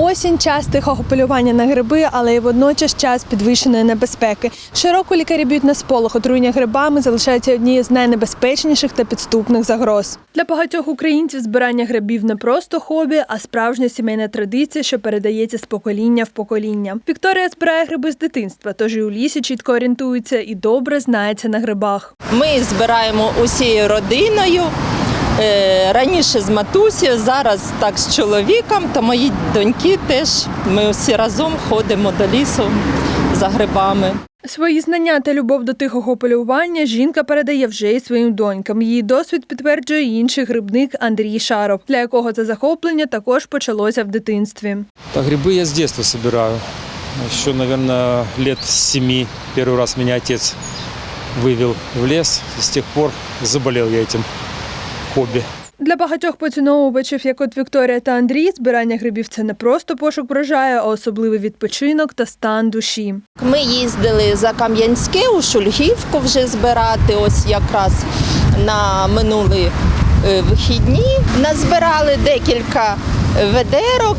Осінь час тихого полювання на гриби, але й водночас час підвищеної небезпеки. Щороку лікарі б'ють на сполох. Отруєння грибами залишається однією з найнебезпечніших та підступних загроз. Для багатьох українців збирання грибів не просто хобі, а справжня сімейна традиція, що передається з покоління в покоління. Вікторія збирає гриби з дитинства, тож і у лісі чітко орієнтується і добре знається на грибах. Ми збираємо усією родиною. Е, Раніше з матусі, зараз так з чоловіком та мої доньки теж. Ми всі разом ходимо до лісу за грибами. Свої знання та любов до тихого полювання жінка передає вже й своїм донькам. Її досвід підтверджує й інший грибник Андрій Шаров, для якого це захоплення також почалося в дитинстві. А грибы я с детства собираю. Еще, наверное, лет с семи первый раз меня отец вывел в лес. С тех пор заболел я этим хобби. Для багатьох поціновувачів, як от Вікторія та Андрій, збирання грибів це не просто пошук врожаю, а особливий відпочинок та стан душі. Ми їздили за Кам'янське у Шульгівку вже збирати, ось якраз на минулі е, вихідні. Назбирали декілька ведерок,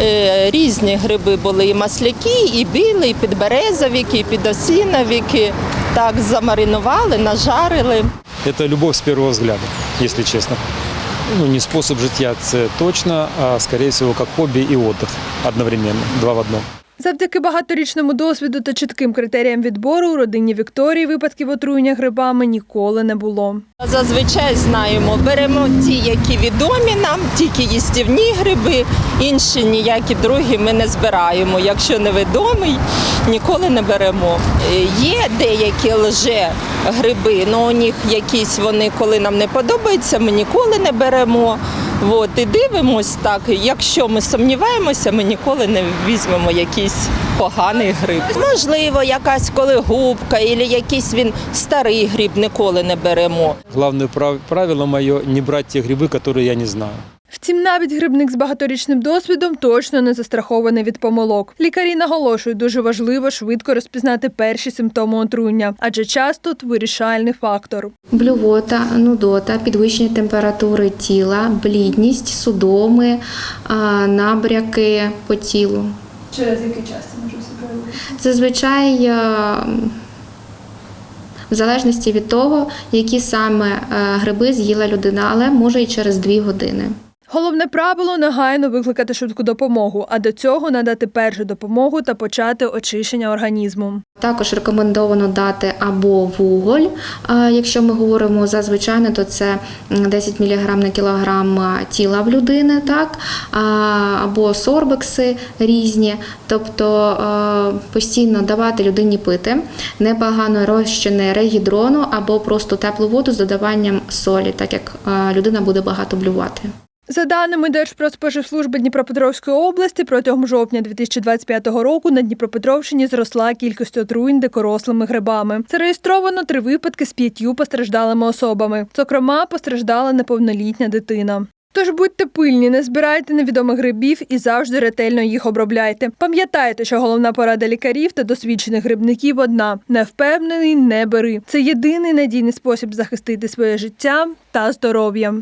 е, різні гриби були і масляки, і білі, і підберезовики, і підосиновики. Так замаринували, нажарили. Это любовь с первого взгляда, если честно. Ну, не способ житья, это точно, а скорее всего как хобби и отдых одновременно, два в одном. Завдяки багаторічному досвіду та чітким критеріям відбору у родині Вікторії випадків отруєння грибами ніколи не було. Зазвичай знаємо, беремо ті, які відомі нам, тільки їстівні гриби, інші ніякі другі ми не збираємо. Якщо невідомий, ніколи не беремо. Є деякі лже гриби, але у них якісь вони, коли нам не подобаються, ми ніколи не беремо. От, і дивимось так. Якщо ми сумніваємося, ми ніколи не візьмемо якийсь поганий гриб. Можливо, якась коли губка, або якийсь він старий гриб, ніколи не беремо. Головне правило моє – не брати ті гриби, які я не знаю. Втім, навіть грибник з багаторічним досвідом точно не застрахований від помилок. Лікарі наголошують, дуже важливо швидко розпізнати перші симптоми отруєння, адже часто тут вирішальний фактор. Блювота, нудота, підвищення температури тіла, блідність, судоми, набряки по тілу. Через який час це може все проявитися? Зазвичай, в залежності від того, які саме е, гриби з'їла людина, але може і через дві години. Головне правило негайно викликати швидку допомогу, а до цього надати першу допомогу та почати очищення організму. Також рекомендовано дати або вуголь, якщо ми говоримо за звичайне, то це 10 мг на кілограм тіла в людини, так або сорбекси різні, тобто постійно давати людині пити непогано розчини регідрону або просто теплу воду з додаванням солі, так як людина буде багато блювати. За даними Держпродспоживслужби Дніпропетровської області, протягом жовтня 2025 року на Дніпропетровщині зросла кількість отруєнь дикорослими грибами. Зареєстровано три випадки з п'ятью постраждалими особами. Зокрема, постраждала неповнолітня дитина. Тож будьте пильні, не збирайте невідомих грибів і завжди ретельно їх обробляйте. Пам'ятайте, що головна порада лікарів та досвідчених грибників одна: не впевнений, не бери. Це єдиний надійний спосіб захистити своє життя та здоров'я.